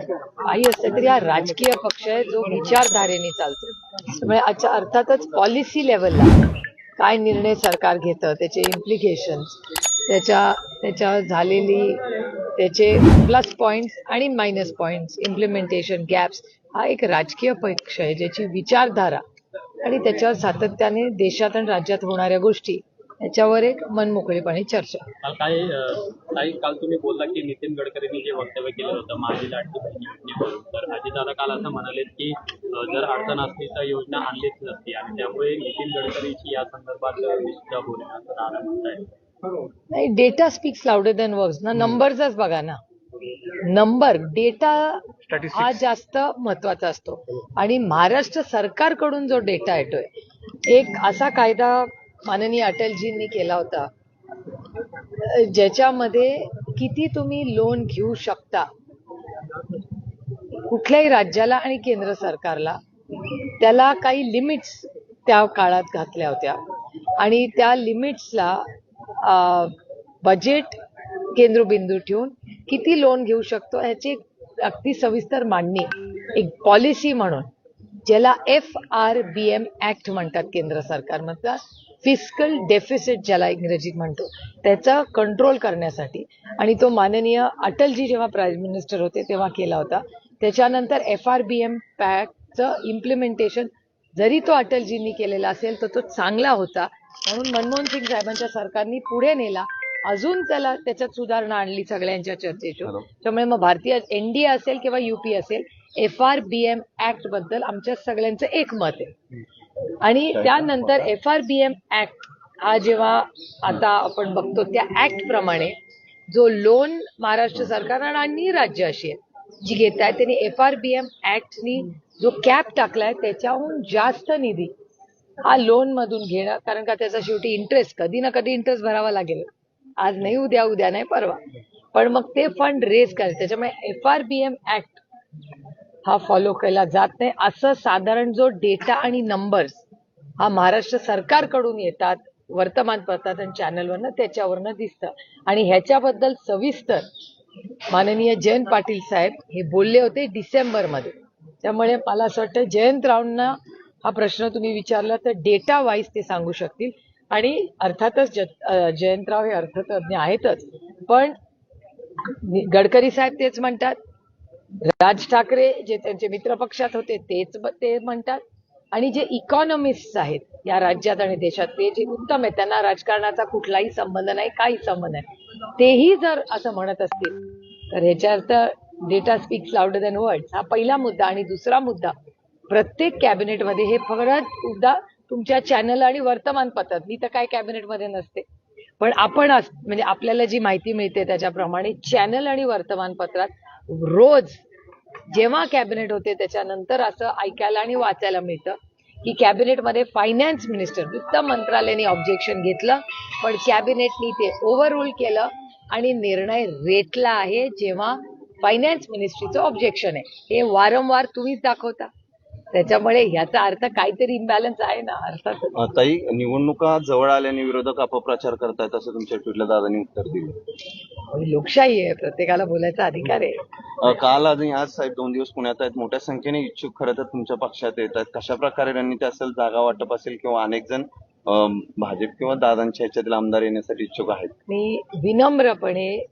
काही असलं तरी हा राजकीय पक्ष आहे जो विचारधारेने चालतो. त्यामुळे अच्छा अर्थातच पॉलिसी लेवलला काय निर्णय सरकार घेतं त्याचे इम्प्लिकेशन त्याच्या त्याच्या झालेली त्याचे प्लस पॉईंट्स आणि मायनस पॉईंट्स इम्प्लिमेंटेशन गॅप्स हा एक राजकीय पक्ष आहे ज्याची विचारधारा आणि त्याच्यावर सातत्याने देशात आणि राज्यात होणाऱ्या गोष्टी याच्यावर एक मनमोकळेपणे चर्चा. काल काय अं, ताई काल तुम्ही बोलला की नितीन गडकरींनी जे वक्तव्य केलं होतं माझी लाडकी बहीण योजनेवरून तर अजितदादा काल असं म्हणाले की अं, जर अडचण असली तर योजना आणलीच नसती आणि त्यामुळे नितीन गडकरीची या संदर्भात निष्ठा बोलणे असं दादा म्हणताय. नाही data speaks louder than words ना नंबरचाच बघा ना. नंबर डेटा हा जास्त महत्त्वाचा असतो. आणि महाराष्ट्र सरकारकडून जो डेटा येतोय एक असा कायदा माननीय अटलजींनी केला होता. ज्याच्यामध्ये किती तुम्ही लोन घेऊ शकता कुठल्याही राज्याला आणि केंद्र सरकारला त्याला काही लिमिट्स त्या काळात घातल्या होत्या. आणि त्या लिमिट्सला बजेट केंद्रबिंदू ठेवून किती लोन घेऊ शकतो ह्याची अगदी सविस्तर मांडणी एक पॉलिसी म्हणून ज्याला F R B M act म्हणतात केंद्र सरकार म्हणतात फिस्कल डेफिसिट ज्याला इंग्रजीत म्हणतो त्याचा कंट्रोल करण्यासाठी. आणि तो माननीय अटलजी जेव्हा प्राईम मिनिस्टर होते तेव्हा केला होता. त्याच्यानंतर एफ आर बी एम पॅकचं इम्प्लिमेंटेशन जरी तो अटलजींनी केलेला असेल तर तो चांगला होता. म्हणून मनमोहन सिंग साहेबांच्या सरकारने पुढे नेला. अजून त्याला त्याच्यात सुधारणा आणली सगळ्यांच्या चर्चेची. त्यामुळे मग भारतीय एनडीए असेल किंवा युपी असेल एफ आर बी एम ऍक्टबद्दल आमच्या सगळ्यांचं एक मत आहे आणि त्यानंतर F R B M act हा जेव्हा आता आपण बघतो त्या ऍक्ट प्रमाणे जो लोन महाराष्ट्र सरकार आणि राज्य अशी जी घेत आहे त्यांनी एफ आर बी एम ऍक्टनी जो कॅप टाकलाय त्याच्याहून जास्त निधी हा लोन मधून घेणं कारण का त्याचा शेवटी इंटरेस्ट कधी ना कधी इंटरेस्ट भरावा लागेल. आज नाही उद्या उद्या नाही परवा. पण मग ते फंड रेज करायचं. त्याच्यामुळे F R B M act हा फॉलो केला जात नाही. असं साधारण जो डेटा आणि नंबर्स हा महाराष्ट्र सरकारकडून येतात वर्तमानपत्रात आणि चॅनलवरनं त्याच्यावरनं दिसतं. आणि ह्याच्याबद्दल सविस्तर माननीय जयंत पाटील साहेब हे बोलले होते डिसेंबरमध्ये. त्यामुळे मला असं वाटतं जयंतरावांना हा प्रश्न तुम्ही विचारला तर डेटा वाईज ते सांगू शकतील. आणि अर्थातच ज जयंतराव हे अर्थतज्ञ आहेतच. पण गडकरी साहेब तेच म्हणतात राज ठाकरे जे त्यांचे मित्र पक्षात होते तेच ते म्हणतात. आणि जे इकॉनॉमिस्ट आहेत या राज्यात आणि देशात ते जे उत्तम आहेत त्यांना राजकारणाचा कुठलाही संबंध नाही काही संबंध नाही. तेही जर असं म्हणत असतील तर ह्याच्या अर्थ data speaks louder than words हा पहिला मुद्दा आणि दुसरा मुद्दा प्रत्येक कॅबिनेटमध्ये हे फरक मुद्दा तुमच्या चॅनल आणि वर्तमानपत्रात मी तर काय कॅबिनेटमध्ये नसते. पण आपण अस- म्हणजे आपल्याला जी माहिती मिळते त्याच्याप्रमाणे चॅनल आणि वर्तमानपत्रात रोज जेव्हा कॅबिनेट होते त्याच्यानंतर असं ऐकायला आणि वाचायला मिळतं की कॅबिनेटमध्ये फायनान्स मिनिस्टर वित्त मंत्रालयाने ऑब्जेक्शन घेतलं पण कॅबिनेटनी ते ओव्हररूल केलं आणि निर्णय रेटला आहे जेव्हा फायनान्स मिनिस्ट्रीचं ऑब्जेक्शन आहे. हे वारंवार तुम्हीच दाखवता. त्याच्यामुळे ह्याचा अर्थ काहीतरी इम्बॅलन्स आहे ना अर्थात ताई निवडणुका जवळ आल्याने विरोधक अपप्रचार करतायत असं तुमच्या ट्विटला दादांनी उत्तर दिलं. लोकशाही आहे प्रत्येकाला बोलायचा अधिकार आहे. काल आणि आज साहेब दोन दिवस पुण्यात आहेत. मोठ्या संख्येने इच्छुक खरं तर तुमच्या पक्षात येत आहेत. कशा प्रकारे रणनीती असेल जागा वाटप असेल किंवा अनेक जण भाजप किंवा दादांच्या ह्याच्यातील आमदार येण्यासाठी इच्छुक आहेत? मी विनम्रपणे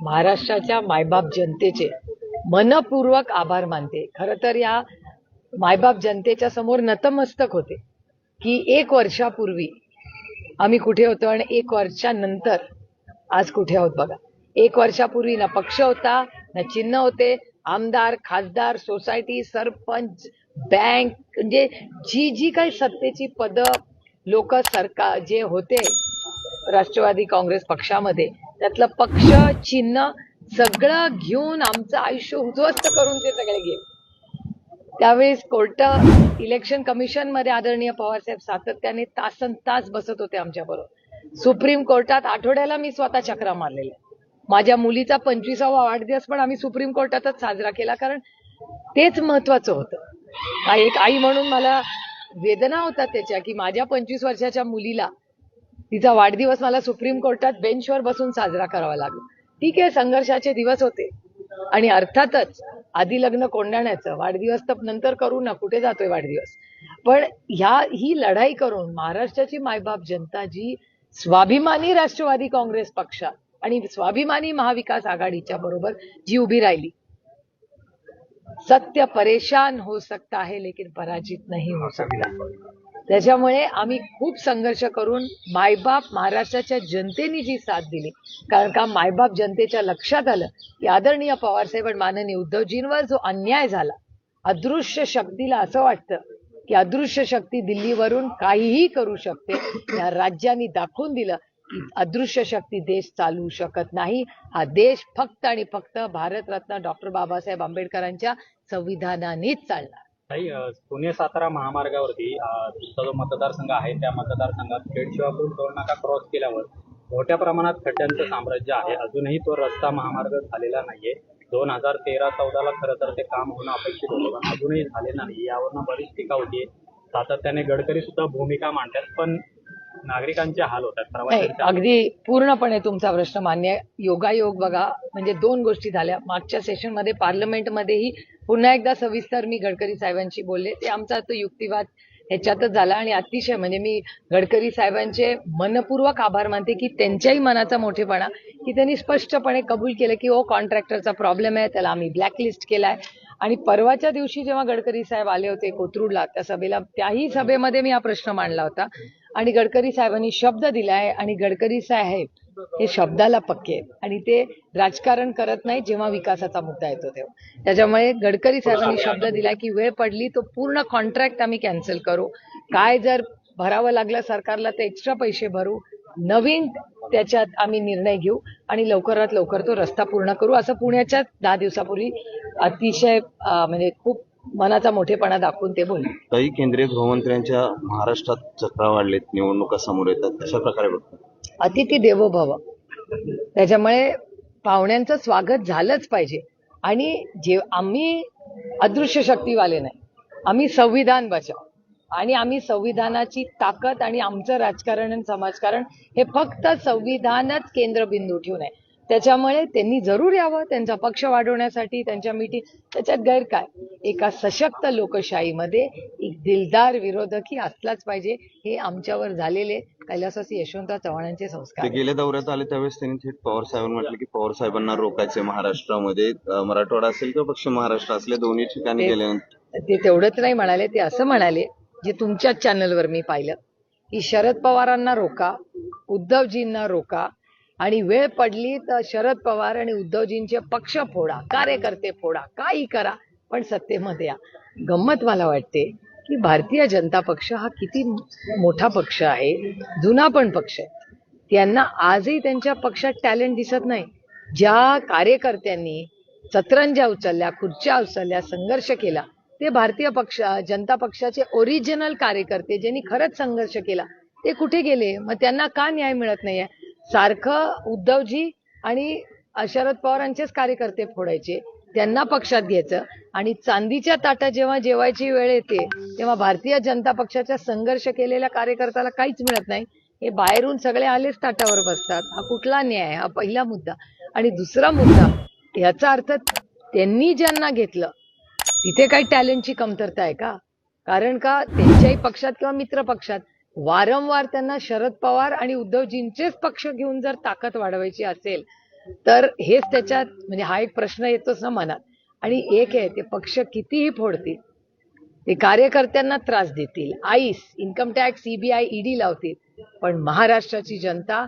महाराष्ट्राच्या मायबाप जनतेचे मनपूर्वक आभार मानते. खर तर या मायबाप जनतेच्या समोर नतमस्तक होते की एक वर्षापूर्वी आम्ही कुठे होतो आणि एक वर्षानंतर आज कुठे आहोत बघा. एक वर्षापूर्वी ना पक्ष होता ना चिन्ह होते. आमदार खासदार सोसायटी सरपंच बँक म्हणजे जी जी काही सत्तेची पद लोक सरकार जे होते राष्ट्रवादी काँग्रेस पक्षामध्ये त्यातलं पक्ष चिन्ह सगळं घेऊन आमचं आयुष्य उद्ध्वस्त करून ते सगळे गेले. त्यावेळेस कोर्ट इलेक्शन कमिशनमध्ये आदरणीय पवारसाहेब सातत्याने तासन तास बसत होते आमच्या बरोबर सुप्रीम कोर्टात आठवड्याला मी स्वतः चक्रा मारलेल्या माझ्या मुलीचा पंचवीसावा वाढदिवस पण आम्ही सुप्रीम कोर्टातच साजरा केला कारण तेच महत्वाचं होतं. एक आई म्हणून मला वेदना होता त्याच्या की माझ्या पंचवीस वर्षाच्या मुलीला तिचा वाढदिवस मला सुप्रीम कोर्टात बेंचवर बसून साजरा करावा लागला. ठीक आहे संघर्षाचे दिवस होते. आणि अर्थातच आधी लग्न कोंडाण्याचं वाढदिवस तर नंतर करू ना कुठे जातोय वाढदिवस? पण ह्या ही लढाई करून महाराष्ट्राची मायबाप जनता जी स्वाभिमानी राष्ट्रवादी काँग्रेस पक्षात आणि स्वाभिमानी महाविकास आघाडीच्या बरोबर जी उभी राहिली. सत्य परेशान हो सकता है लेकिन पराजित नाही हो सकता त्याच्यामुळे आम्ही खूप संघर्ष करून मायबाप महाराष्ट्राच्या जनतेने जी साथ दिली. कारण का मायबाप जनतेच्या लक्षात आलं की आदरणीय पवारसाहेब आणि माननीय उद्धवजींवर जो अन्याय झाला अदृश्य शक्तीला असं वाटतं की अदृश्य शक्ती दिल्लीवरून काहीही करू शकते या राज्यांनी दाखवून दिलं. अदृश्य शक्ती देश चालवू शकत नाही. हा देश फक्त आणि फक्त भारतरत्न डॉक्टर बाबासाहेब आंबेडकरांच्या संविधानानेच चालणार. ताई पुणे सातारा महामार्गावरती तुमचा जो मतदारसंघ आहे त्या मतदारसंघात खेडशिवापूर टोल नाका क्रॉस केल्यावर मोठ्या प्रमाणात खड्ड्यांचं साम्राज्य आहे. अजूनही तो रस्ता महामार्ग झालेला नाहीये. दोन हजार तेरा चौदाला खरं तर ते काम होणं अपेक्षित होतं पण अजूनही झाले नाही. यावरनं बरीच टीका होतीये. सातत्याने गडकरी सुद्धा भूमिका मांडतात पण नागरिकांचे हाल होतात नाही प्रवाशांचे हाल. अगदी पूर्णपणे तुमचा प्रश्न मान्य आहे. योगायोग बघा म्हणजे दोन गोष्टी झाल्या मागच्या सेशनमध्ये पार्लमेंट मध्येही पुन्हा एकदा सविस्तर मी गडकरी साहेबांशी बोलले ते आमचा तो युक्तिवाद ह्याच्यातच झाला आणि अतिशय म्हणजे मी गडकरी साहेबांचे मनपूर्वक आभार मानते की त्यांच्याही मनाचा मोठेपणा की त्यांनी स्पष्टपणे कबूल केलं की ओ कॉन्ट्रॅक्टरचा प्रॉब्लेम आहे त्याला आम्ही ब्लॅकलिस्ट केलाय आणि परवाच्या दिवशी जेव्हा गडकरी साहेब आले होते कोथरूडला त्या सभेला त्याही सभेमध्ये मी हा प्रश्न मांडला होता आणि गडकरी साहेबांनी शब्द दिलाय आणि गडकरी साहेब हे शब्दाला पक्के आहेत. आणि ते राजकारण करत नाही जेव्हा विकासाचा मुद्दा येतो तेव्हा. त्याच्यामुळे गडकरी साहेबांनी शब्द दिला की वेळ पडली तो पूर्ण कॉन्ट्रॅक्ट आम्ही कॅन्सल करू. काय जर भरावं लागलं सरकारला तर एक्स्ट्रा पैसे भरू. नवीन त्याच्यात आम्ही निर्णय घेऊ आणि लवकरात लवकर तो रस्ता पूर्ण करू. असं पुण्याच्या दहा दिवसापूर्वी अतिशय म्हणजे खूप मनाचा मोठेपणा दाखवून ते बोलले. काही केंद्रीय गृहमंत्र्यांच्या महाराष्ट्रात चक्रा वाढलेत निवडणुका समोर येतात कशा प्रकारे बघतात अतिथी देवो भव त्याच्यामुळे पाहुण्यांचं स्वागत झालंच पाहिजे. आणि जे आम्ही अदृश्य शक्तीवाले नाही आम्ही संविधान बचाव. आणि आम्ही संविधानाची ताकद आणि आमचं राजकारण आणि समाजकारण हे फक्त संविधानच केंद्रबिंदू ठेवून आहे. त्याच्यामुळे त्यांनी जरूर यावं त्यांचा पक्ष वाढवण्यासाठी त्यांच्या मिटिंग त्याच्यात गैर काय एका सशक्त लोकशाहीमध्ये एक दिलदार विरोधकही असलाच पाहिजे हे आमच्यावर झालेले कैलासवासी यशवंतराव चव्हाणांचे संस्कार. गेल्या दौऱ्यात आले त्यावेळेस त्यांनी थेट पवार साहेबांना म्हटलं की पवार साहेबांना रोखायचे महाराष्ट्रामध्ये. मराठवाडा असेल किंवा पश्चिम महाराष्ट्र असले दोन्ही ठिकाणी गेल्यानंतर. ते तेवढंच नाही म्हणाले ते असं म्हणाले जे तुमच्याच चॅनलवर मी पाहिलं की शरद पवारांना रोका उद्धवजींना रोका आणि वेळ पडली तर शरद पवार आणि उद्धवजींचे पक्ष फोडा कार्यकर्ते फोडा काही करा पण सत्तेमध्ये या. गंमत मला वाटते की भारतीय जनता पक्ष हा किती मोठा पक्ष आहे जुना पण पक्ष आहे. त्यांना आजही त्यांच्या पक्षात टॅलेंट दिसत नाही. ज्या कार्यकर्त्यांनी सतरंजा उचलल्या खुर्च्या उचलल्या संघर्ष केला ते भारतीय पक्ष जनता पक्षाचे ओरिजिनल कार्यकर्ते ज्यांनी खरंच संघर्ष केला ते कुठे गेले? मग त्यांना का न्याय मिळत नाहीये? सारखं उद्धवजी आणि शरद पवारांचेच कार्यकर्ते फोडायचे. त्यांना पक्षात घ्यायचं. आणि चांदीच्या ताटा जेव्हा जेवायची वेळ येते तेव्हा भारतीय जनता पक्षाच्या संघर्ष केलेल्या कार्यकर्त्याला काहीच मिळत नाही. हे बाहेरून सगळे आलेच ताटावर बसतात. हा कुठला न्याय? हा पहिला मुद्दा. आणि दुसरा मुद्दा याचा अर्थ त्यांनी ज्यांना घेतलं तिथे काही टॅलेंटची कमतरता आहे का? कारण का? त्यांच्याही पक्षात किंवा मित्र पक्षात वारंवार त्यांना शरद पवार आणि उद्धवजींचेच पक्ष घेऊन जर ताकद वाढवायची असेल तर हेच त्याच्यात म्हणजे हा एक प्रश्न येतोच ना मनात. आणि एक आहे ते पक्ष कितीही फोडतील ते कार्यकर्त्यांना त्रास देतील. आईस इन्कम टॅक्स सीबीआय ईडी लावतील. पण महाराष्ट्राची जनता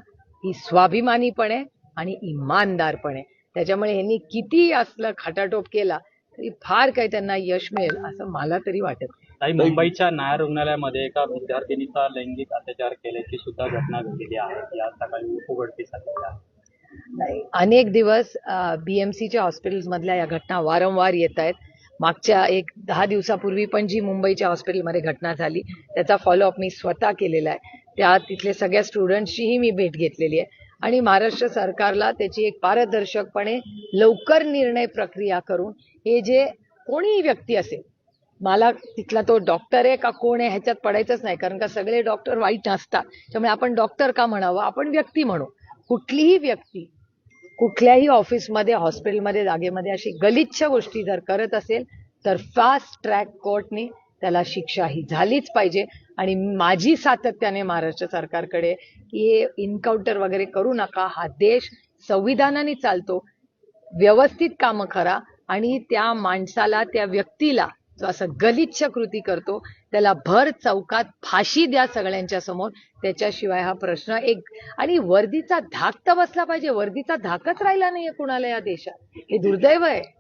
ही स्वाभिमानीपणे आणि इमानदारपणे त्याच्यामुळे ह्यांनी किती असलं खाटाटोप केला तरी फार काही त्यांना यश मिळेल असं मला तरी वाटत नाही. ताई मुंबईच्या नायर रुग्णालयामध्ये एका विद्यार्थिनीचा लैंगिक अत्याचार केल्याची सुद्धा घटना घडलेली आहे. या सकाळी उघडकीस आलेली आहे अनेक दिवस बीएमसीच्या हॉस्पिटल्स मधल्या या घटना वारंवार येत आहेत. मागच्या एक दहा दिवसापूर्वी पण जी मुंबईच्या हॉस्पिटलमध्ये घटना झाली त्याचा फॉलोअप मी स्वतः केलेला आहे. त्या तिथले सगळ्या स्टुडंट्सचीही मी भेट घेतलेली आहे. आणि महाराष्ट्र सरकारला त्याची एक पारदर्शकपणे लवकर निर्णय प्रक्रिया करून हे जे कोणीही व्यक्ती असेल मला तिथला तो डॉक्टर आहे का कोण आहे ह्याच्यात पडायचंच नाही कारण का सगळे डॉक्टर वाईट नसतात त्यामुळे आपण डॉक्टर का म्हणावं? आपण व्यक्ती म्हणू. कुठलीही व्यक्ती कुठल्याही ऑफिसमध्ये हॉस्पिटलमध्ये जागेमध्ये अशी गलिच्छ गोष्टी जर करत असेल तर फास्ट ट्रॅक कोर्टने त्याला शिक्षा ही झालीच पाहिजे. आणि माझी सातत्याने महाराष्ट्र सरकारकडे की हे इन्काउंटर वगैरे करू नका. हा देश संविधानाने चालतो. व्यवस्थित कामं करा आणि त्या माणसाला त्या व्यक्तीला जो असं गलिच्छ कृती करतो त्याला भर चौकात फाशी द्या सगळ्यांच्या समोर. त्याच्याशिवाय हा प्रश्न एक आणि वर्दीचा धाक तर बसला पाहिजे. वर्दीचा धाकच राहिला नाहीये कुणाला या देशात. हे दुर्दैव आहे.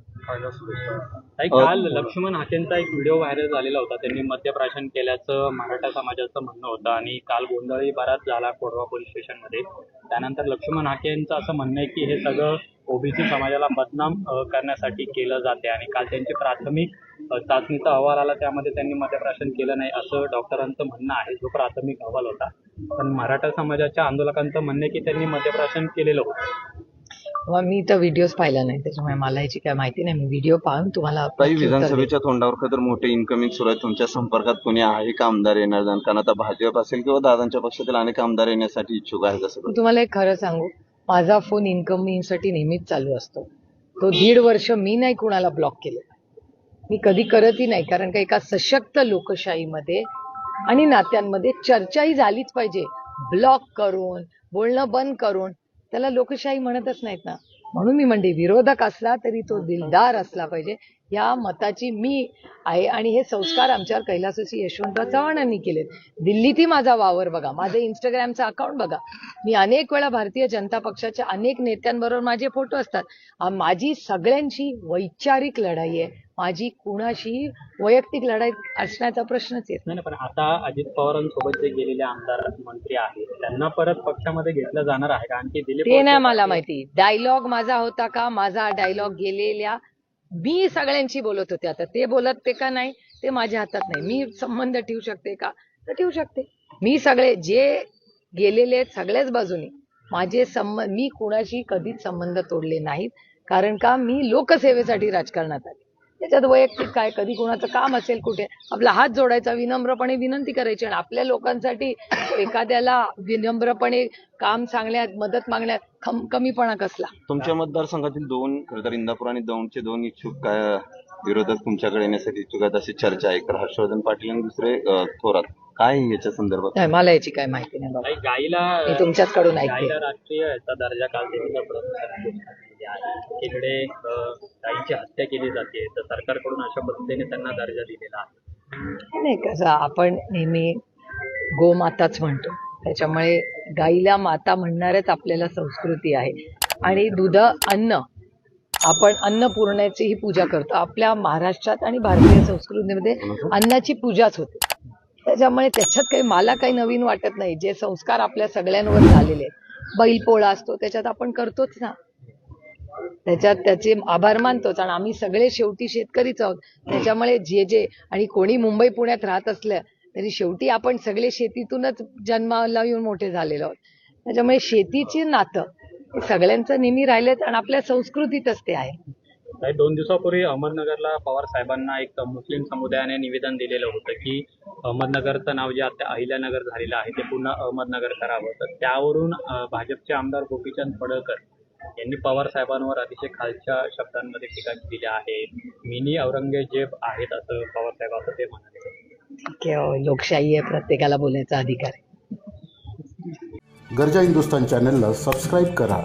काल लक्ष्मण हाकेंचा एक व्हिडिओ व्हायरल झालेला होता. त्यांनी मद्यप्राशन केल्याचं मराठा समाजाचं म्हणणं होतं आणि काल गोंधळही बराच झाला कोडवा पोलीस स्टेशनमध्ये. त्यानंतर लक्ष्मण हाकेंचं असं म्हणणं आहे की हे सगळं ओबीसी समाजाला बदनाम करण्यासाठी केलं जाते आणि काल त्यांची प्राथमिक चाचणीचा अहवाल आला. त्यामध्ये त्यांनी मद्यप्राशन केलं नाही असं डॉक्टरांचं म्हणणं आहे. जो प्राथमिक अहवाल होता. पण मराठा समाजाच्या आंदोलकांचं म्हणणं आहे की त्यांनी मद्यप्राशन केलेलं होतं. मी तर व्हिडिओज पाहिला नाही त्याच्यामुळे मला याची काय माहिती नाही. मी व्हिडिओ पाहून तुम्हाला ताई देईन. विधानसभेच्या तोंडावर खतर मोठे इन्कमिंग सुरू आहे तुमच्या संपर्कात कोणी आहे का आमदार येणार? कारण आता भाजप असेल किंवा दादांच्या पक्षातील अनेक आमदार येण्यासाठी इच्छुक आहेत असं मी तुम्हाला एक खरं सांगू. माझा फोन इन्कमिंगसाठी नेहमीच चालू असतो. तो दीड वर्ष मी नाही कुणाला ब्लॉक केलं. मी कधी करतही नाही कारण का एका सशक्त लोकशाहीमध्ये आणि नात्यांमध्ये चर्चाही झालीच पाहिजे. ब्लॉक करून बोलणं बंद करून त्याला लोकशाही म्हणतच नाहीत ना. म्हणून मी म्हणते विरोधक असला तरी तो दिलदार असला पाहिजे. या मताची मी आहे आणि हे संस्कार आमच्यावर कैलासवासी यशवंतराव चव्हाणांनी केलेत. दिल्लीतही माझा वावर बघा. माझं इंस्टाग्रामचं अकाउंट बघा. मी अनेक वेळा भारतीय जनता पक्षाच्या अनेक नेत्यांबरोबर माझे फोटो असतात. माझी सगळ्यांची वैचारिक लढाई आहे. माझी कुणाशी वैयक्तिक लढाई असण्याचा प्रश्नच येत नाही. पण आता अजित पवारांसोबत जे गेलेले आमदार मंत्री आहेत त्यांना परत पक्षामध्ये घेतलं जाणार आहे का? आणखी ते नाही मला माहिती. डायलॉग माझा होता का? माझा डायलॉग गेलेल्या मी सगळ्यांशी बोलत होते. आता ते बोलत ते का नाही? ते माझ्या हातात नाही. मी संबंध ठेवू शकते का? तर ठेवू शकते. मी सगळे जे गेलेले आहेत सगळ्याच बाजूनी माझे संबंध मी कुणाशी कधीच संबंध तोडले नाहीत. कारण का? मी लोकसेवेसाठी राजकारणात आले त्याच्यात वैयक्तिक काय कधी कुणाचं काम असेल कुठे आपला हात जोडायचा विनम्रपणे विनंती करायची आणि आपल्या लोकांसाठी एखाद्याला विनम्रपणे काम सांगण्यात मदत मागण्यात खम- कमीपणा कसला? तुमच्या मतदारसंघातील दोन खरं तर इंदापूर आणि दौंडचे दोन इच्छुक काय विरोधक तुमच्याकडे येण्यासाठी इच्छुक आहेत अशी चर्चा आहे. तर हर्षवर्धन पाटील आणि दुसरे थोरात काय याच्या संदर्भात? नाही मला याची काय माहिती नाही बाबा. गाईला मी तुमच्याचकडून ऐकते. राष्ट्रीय दर्जा काल देवेंद्र आहे हत्या केली जाते तर सरकारकडून अशा पद्धतीने त्यांना दर्जा दिलेला आहे. नाही कसं आपण नेहमी गोमाताच म्हणतो. त्याच्यामुळे गाईला माता म्हणणारच आपल्याला संस्कृती आहे. आणि दुध अन्न आपण अन्नपूर्णाची ही पूजा करतो. आपल्या महाराष्ट्रात आणि भारतीय संस्कृतीमध्ये अन्नाची पूजाच होते. त्याच्यामुळे त्याच्यात काही मला काही नवीन वाटत नाही. जे संस्कार आपल्या सगळ्यांवर झालेले आहेत. बैलपोळा असतो त्याच्यात आपण करतोच ना. त्याच्यात त्याचे आभार मानतोच. आणि आम्ही सगळे शेवटी शेतकरीच आहोत. त्याच्यामुळे जे जे आणि कोणी मुंबई पुण्यात राहत असलं तरी शेवटी आपण सगळे शेतीतूनच जन्माला येऊन मोठे झालेलो आहोत. त्याच्यामुळे शेतीची नातं हे सगळ्यांचं नेहमी राहिलेत आणि आपल्या संस्कृतीतच ते आहे. काही दोन दिवसापूर्वी अहमदनगरला पवार साहेबांना एक मुस्लिम समुदायाने निवेदन दिलेलं होतं की अहमदनगरचं नाव जे आता अहिल्यानगर झालेलं आहे ते पुन्हा अहमदनगर करावं. तर त्यावरून भाजपचे आमदार गोपीचंद पडळकर यांनी पवार साहेबांवर अतिशय खालच्या शब्दांमध्ये टीका केली आहे. मिनी औरंगजेब आहेत असं पवार साहेब असं ते म्हणाले. ठीक आहे हो, लोकशाही आहे प्रत्येकाला बोलायचा अधिकार आहे. गरजा हिंदुस्तान चॅनलला सबस्क्राईब करा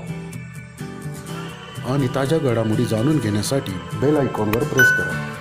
आणि ताज्या घडामोडी जाणून घेण्यासाठी बेल आयकॉनवर प्रेस करा.